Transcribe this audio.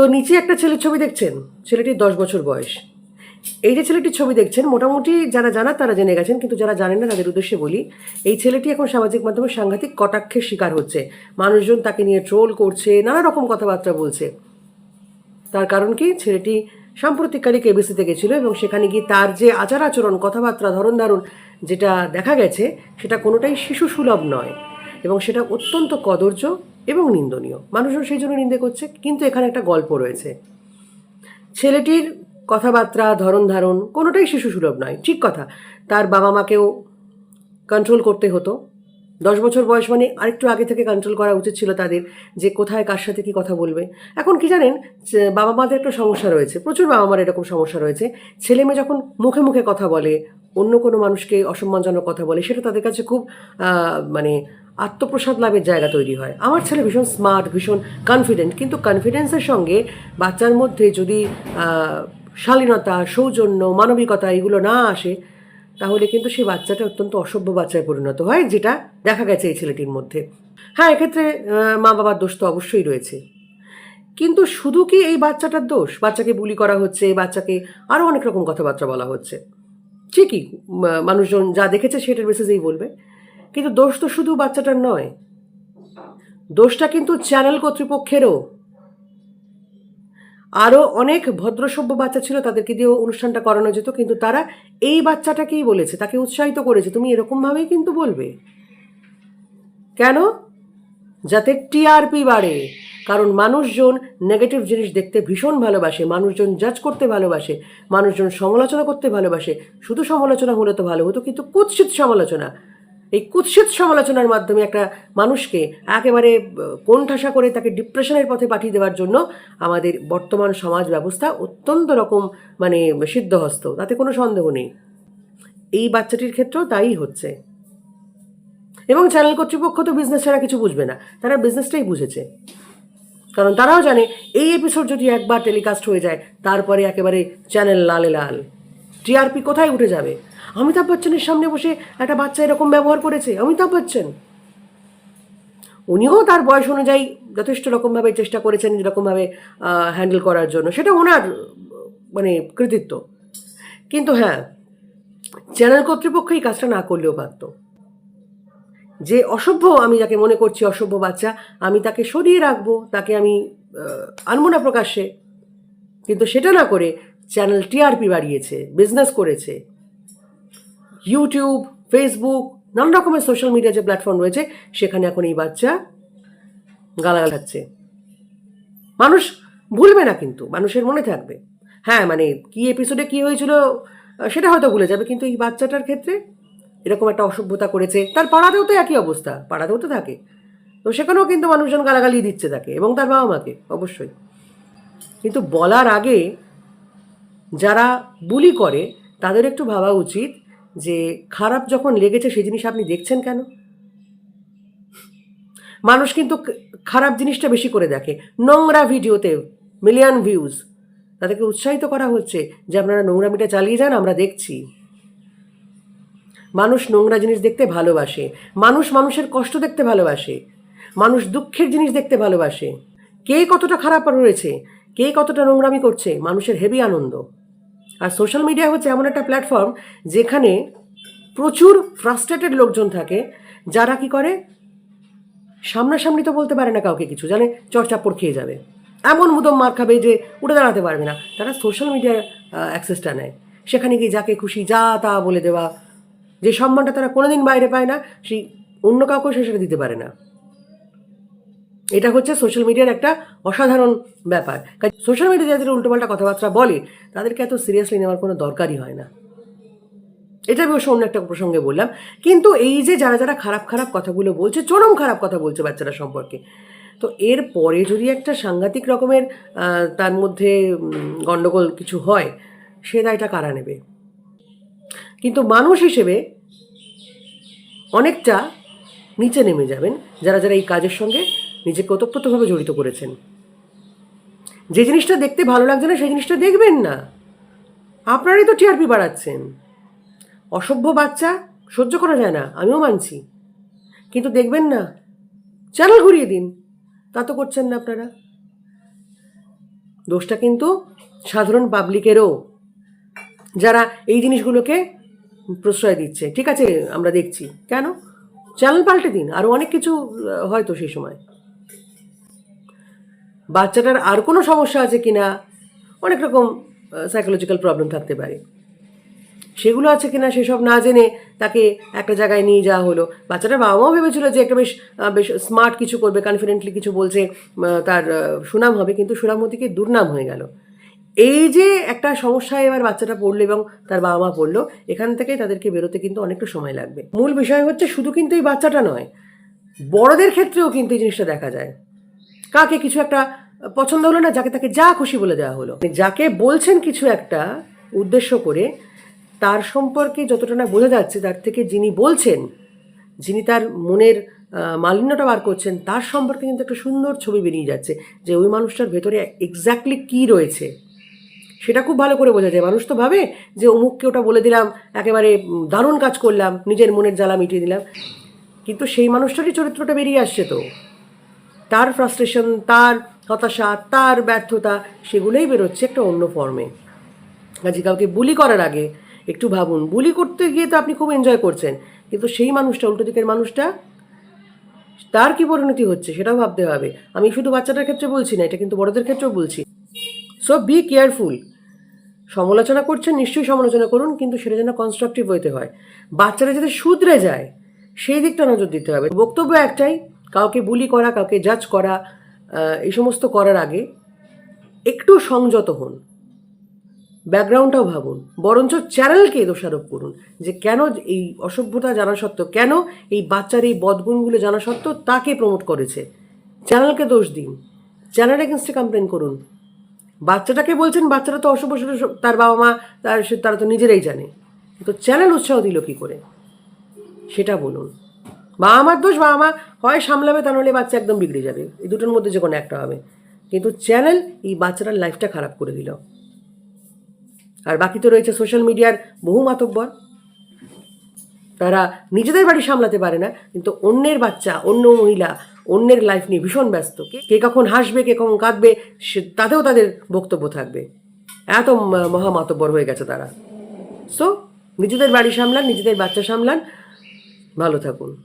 তো নিচে একটা ছেলের ছবি দেখছেন? ছেলেটির দশ বছর বয়স। এই যে ছেলেটির ছবি দেখছেন, মোটামুটি যারা জানা তারা জেনে গেছেন, কিন্তু যারা জানেন না তাদের উদ্দেশ্যে বলি, এই ছেলেটি এখন সামাজিক মাধ্যমে সাংঘাতিক কটাক্ষের শিকার হচ্ছে। মানুষজন তাকে নিয়ে ট্রোল করছে, নানা রকম কথাবার্তা বলছে। তার কারণ কি? ছেলেটি সাম্প্রতিককালে কেবিসিতে গেছিল এবং সেখানে গিয়ে তার যে আচার আচরণ কথাবার্তা ধরন ধারণ যেটা দেখা গেছে, সেটা কোনোটাই শিশু সুলভ নয় এবং সেটা অত্যন্ত কদর্য এবং নিন্দনীয়। মানুষও সেই জন্য নিন্দে করছে, কিন্তু এখানে একটা গল্প রয়েছে। ছেলেটির কথাবার্তা, ধরন ধারণ কোনোটাই শিশু সুলভ নয়, ঠিক কথা। তার বাবা মাকেও কন্ট্রোল করতে হতো। দশ বছর বয়স মানে আরেকটু আগে থেকে কন্ট্রোল করা উচিত ছিল তাদের যে কোথায় কার সাথে কী কথা বলবে। এখন কি জানেন বাবা মাদের একটা সমস্যা রয়েছে, প্রচুর বাবা মার এরকম সমস্যা রয়েছে। ছেলে মেয়ে যখন মুখে মুখে কথা বলে, অন্য কোনো মানুষকে অসম্মানজনক কথা বলে, সেটা তাদের কাছে খুব মানে আত্মপ্রসাদ লাভের জায়গা তৈরি হয়। আমার ছেলে ভীষণ স্মার্ট ভীষণ কনফিডেন্ট কিন্তু কনফিডেন্সের সঙ্গে বাচ্চার মধ্যে যদি শালীনতা, সৌজন্য, মানবিকতা এগুলো না আসে তাহলে কিন্তু সেই বাচ্চাটা অত্যন্ত অসভ্য বাচ্চায় পরিণত হয়, যেটা দেখা গেছে এই ছেলেটির মধ্যে। হ্যাঁ এক্ষেত্রে মা বাবার দোষ তো অবশ্যই রয়েছে। কিন্তু শুধু কি এই বাচ্চাটার দোষ? বাচ্চাকে বুলি করা হচ্ছে, বাচ্চাকে আরও অনেক রকম কথাবার্তা বলা হচ্ছে। ঠিকই মানুষজন যা দেখেছে সেটার বেসিসেই বলবে। কিন্তু দোষ তো শুধু বাচ্চাটার নয়। দোষটা কিন্তু চ্যানেল কর্তৃপক্ষেরও। আরও অনেক ভদ্রসভ্য বাচ্চা ছিল তাদেরকে দিয়েও অনুষ্ঠানটা করানো যেত, কিন্তু তারা এই বাচ্চাটাকেই বলেছে, তাকে উৎসাহিত করেছে। তুমি এরকমভাবেই কিন্তু বলবে। কেন? যাতে টিআরপি বাড়ে। কারণ মানুষজন নেগেটিভ জিনিস দেখতে ভীষণ ভালোবাসে, মানুষজন জাজ করতে ভালোবাসে, মানুষজন সমালোচনা করতে ভালোবাসে। শুধু সমালোচনা হলে তো ভালো হতো, কিন্তু কুৎসিত সমালোচনা। এই কুৎসিত সমালোচনার মাধ্যমে একটা মানুষকে একেবারে কোণঠাসা করে তাকে ডিপ্রেশনের পথে পাঠিয়ে দেওয়ার জন্য আমাদের বর্তমান সমাজ ব্যবস্থা অত্যন্ত রকম মানে সিদ্ধহস্ত। তাতে কোনো সন্দেহ নেই। এই বাচ্চাটির ক্ষেত্রেও তাই হচ্ছে। এবং চ্যানেল কর্তৃপক্ষ তো বিজনেস ছাড়া কিছু বুঝবে না। তারা বিজনেসটাই বুঝেছে। কারণ তারাও জানে, এই এপিসোড যদি একবার টেলিকাস্ট হয়ে যায়, তারপরে একেবারে চ্যানেল লালে লাল। টিআরপি কোথায় উঠে যাবে? অমিতাভ বচ্চনের সামনে বসে একটা বাচ্চা এরকম ব্যবহার করেছে, অমিতাভ বচ্চন। উনিও তার বয়স অনুযায়ী যথেষ্ট রকমভাবে চেষ্টা করেছেন যেরকমভাবে হ্যান্ডেল করার জন্য। সেটা ওনার মানে কৃতিত্ব। কিন্তু হ্যাঁ চ্যানেল কর্তৃপক্ষ এই কাজটা না করলেও পারতো। যে অসভ্য আমি যাকে মনে করছি অসভ্য বাচ্চা, আমি তাকে সরিয়ে রাখব, তাকে আমি আনব না প্রকাশ্যে। কিন্তু সেটা না করে চ্যানেল টিআরপি বাড়িয়েছে বিজনেস করেছে। ইউটিউব ফেসবুক নানা রকমের সোশ্যাল মিডিয়া যে প্ল্যাটফর্ম রয়েছে, সেখানে এখন এই বাচ্চা গালাগাল খাচ্ছে। মানুষ ভুলবে না কিন্তু, মানুষের মনে থাকবে। হ্যাঁ মানে কি এপিসোডে কি হয়েছিল সেটা হয়তো ভুলে যাবে, কিন্তু এই বাচ্চাটার ক্ষেত্রে এরকম একটা অসভ্যতা করেছে। তার পাড়াতেও তো একই অবস্থা, পাড়াতেও তো থাকে। তো সেখানেও কিন্তু মানুষজন গালাগালি দিচ্ছে তাকে, এবং তার বাবা মাকে, অবশ্যই। কিন্তু বলার আগে যারা বুলি করে, তাদের একটু ভাবা উচিত যে খারাপ যখন লেগেছে সেই জিনিস আপনি দেখছেন কেন? মানুষ কিন্তু খারাপ জিনিসটা বেশি করে দেখে। নোংরা ভিডিওতে মিলিয়ন ভিউজ তাদেরকে উৎসাহিত করা হচ্ছে যে আপনারা নোংরামিটা চালিয়ে যান, আমরা দেখছি। মানুষ নোংরা জিনিস দেখতে ভালোবাসে। মানুষ মানুষের কষ্ট দেখতে ভালোবাসে। মানুষ দুঃখের জিনিস দেখতে ভালোবাসে। কে কতটা খারাপ রয়েছে? কে কতটা নোংরামি করছে? মানুষের হেভি আনন্দ। আর সোশ্যাল মিডিয়া হচ্ছে এমন একটা প্ল্যাটফর্ম যেখানে প্রচুর ফ্রাস্ট্রেটেড লোকজন থাকে, যারা কি করে? সামনাসামনি তো বলতে পারে না কাউকে কিছু, জানে চর্চাপড় খেয়ে যাবে। এমন মুদম মার খাবে যে উঠে দাঁড়াতে পারবে না। তারা সোশ্যাল মিডিয়ার অ্যাক্সেসটা নেয়। সেখানে গিয়ে যাকে খুশি যা তা বলে দেওয়া। যে সম্মানটা তারা কোনোদিন বাইরে পায় না, সেই অন্য কাউকে সে সেটা দিতে পারে না। এটা হচ্ছে সোশ্যাল মিডিয়ার একটা অসাধারণ ব্যাপার। কারণ সোশ্যাল মিডিয়া যাদের উল্টোপাল্টা কথাবার্তা বলে, তাদেরকে এত সিরিয়াসলি নেওয়ার কোনো দরকারই হয় না। এটা আমি অবশ্য অন্য একটা প্রসঙ্গে বললাম। কিন্তু এই যে যারা যারা খারাপ খারাপ কথাগুলো বলছে, চরম খারাপ কথা বলছে বাচ্চারা সম্পর্কে, তো এর পরে যদি একটা সাংঘাতিক রকমের তার মধ্যে গণ্ডগোল কিছু হয়, সে দায়টা কারা নেবে? কিন্তু মানুষ হিসেবে অনেকটা নিচে নেমে যাবেন, যারা যারা এই কাজের সঙ্গে নিজেকে ওতপ্রোতভাবে জড়িত করেছেন। যে জিনিসটা দেখতে ভালো লাগছে না, সেই জিনিসটা দেখবেন না। আপনারাই তো টিআরপি বাড়াচ্ছেন। অসভ্য বাচ্চা সহ্য করা যায় না, আমিও মানছি। কিন্তু দেখবেন না, চ্যানেল ঘুরিয়ে দিন, তা তো করছেন না আপনারা। দোষটা কিন্তু সাধারণ পাবলিকেরও, যারা এই জিনিসগুলোকে প্রশ্রয় দিচ্ছে। ঠিক আছে, আমরা দেখছি। কেন? চ্যানেল পাল্টে দিন, আরও অনেক কিছু হয়তো সেই সময়। বাচ্চাটার আর কোনো সমস্যা আছে কি না অনেক রকম সাইকোলজিক্যাল প্রবলেম থাকতে পারে। সেগুলো আছে কিনা সেসব না জেনে তাকে একটা জায়গায় নিয়ে যাওয়া হলো। বাচ্চাটার বাবা মাও ভেবেছিল যে একটা বেশ বেশ স্মার্ট কিছু করবে কনফিডেন্টলি কিছু বলছে তার সুনাম হবে, কিন্তু সুনাম সুনামতিকে দুর্নাম হয়ে গেল। এই যে একটা সমস্যায় এবার বাচ্চাটা পড়ল এবং তার বাবা মা পড়ল, এখান থেকে তাদেরকে বেরোতে কিন্তু অনেকটা সময় লাগবে। মূল বিষয় হচ্ছে শুধু কিন্তু এই বাচ্চাটা নয়, বড়দের ক্ষেত্রেও কিন্তু এই জিনিসটা দেখা যায়। কাকে কিছু একটা পছন্দ হলো না, যাকে তাকে যা খুশি বলে দেওয়া হলো। যাকে বলছেন কিছু একটা উদ্দেশ্য করে, তার সম্পর্কে যতটা না বোঝা যাচ্ছে, তার থেকে যিনি বলছেন, যিনি তার মনের মালিন্যটা বার করছেন, তার সম্পর্কে কিন্তু একটা সুন্দর ছবি বেরিয়ে যাচ্ছে যে ওই মানুষটার ভেতরে এক্স্যাক্টলি কী রয়েছে। সেটা খুব ভালো করে বোঝা যায়। মানুষ তো ভাবে যে অমুককে ওটা বলে দিলাম, একেবারে দারুণ কাজ করলাম, নিজের মনের জ্বালা মিটিয়ে দিলাম। কিন্তু সেই মানুষটারই চরিত্রটা বেরিয়ে আসছে তো। তার ফ্রাস্ট্রেশন তার হতাশা, তার ব্যর্থতা, সেগুলোই বেরোচ্ছে একটা অন্য ফর্মে কাজে কাউকে বুলি করার আগে একটু ভাবুন বুলি করতে গিয়ে তো আপনি খুব এনজয় করছেন, কিন্তু সেই মানুষটা, উল্টো দিকের মানুষটা, তার কি পরিণতি হচ্ছে সেটাও ভাবতে হবে। আমি শুধু বাচ্চাটার ক্ষেত্রে বলছি না, এটা কিন্তু বড়দের ক্ষেত্রেও বলছি। সো বি কেয়ারফুল সমালোচনা করছেন, নিশ্চয়ই সমালোচনা করুন, কিন্তু সেটা যেন কনস্ট্রাকটিভ হইতে হয়। বাচ্চারা যাতে শুধরে যায়, সেই দিকটা নজর দিতে হবে। বক্তব্য একটাই, কাউকে বুলি করা, কাউকে জাজ করা এই সমস্ত করার আগে একটু সংযত হন। ব্যাকগ্রাউন্ডটাও ভাবুন। বরঞ্চ চ্যানেলকে দোষারোপ করুন যে কেন এই অসভ্যতা জানা সত্ত্বেও, কেন এই বাচ্চার এই বদগুণগুলো জানা সত্ত্বেও তাকে প্রমোট করেছে। চ্যানেলকে দোষ দিন। চ্যানেল এগেনস্টে কমপ্লেন করুন। বাচ্চাটাকে বলছেন বাচ্চারা তো অসভ্য তার বাবা মা, তার তারা তো নিজেরাই জানে। কিন্তু চ্যানেল উৎসাহ দিল কী করে? সেটা বলুন। বাবা মার দোষ বাবা মা হয় সামলাবে, তা নাহলে বাচ্চা একদম বিগড়ে যাবে। এই দুটোর মধ্যে যে কোনো একটা হবে। কিন্তু চ্যানেল এই বাচ্চাটার লাইফটা খারাপ করে দিল। আর বাকি তো রয়েছে সোশ্যাল মিডিয়ার বহু মাতব্বর। তারা নিজেদের বাড়ি সামলাতে পারে না, কিন্তু অন্যের বাচ্চা, অন্য মহিলা, অন্যের লাইফ নিয়ে ভীষণ ব্যস্ত। কে- কখন হাসবে, কে কখন কাঁদবে, সে, তাতেও তাদের বক্তব্য থাকবে। এত ম- মহা মাতব্বর হয়ে গেছে তারা। সো নিজেদের বাড়ি সামলান, নিজেদের বাচ্চা সামলান। ভালো থাকুন।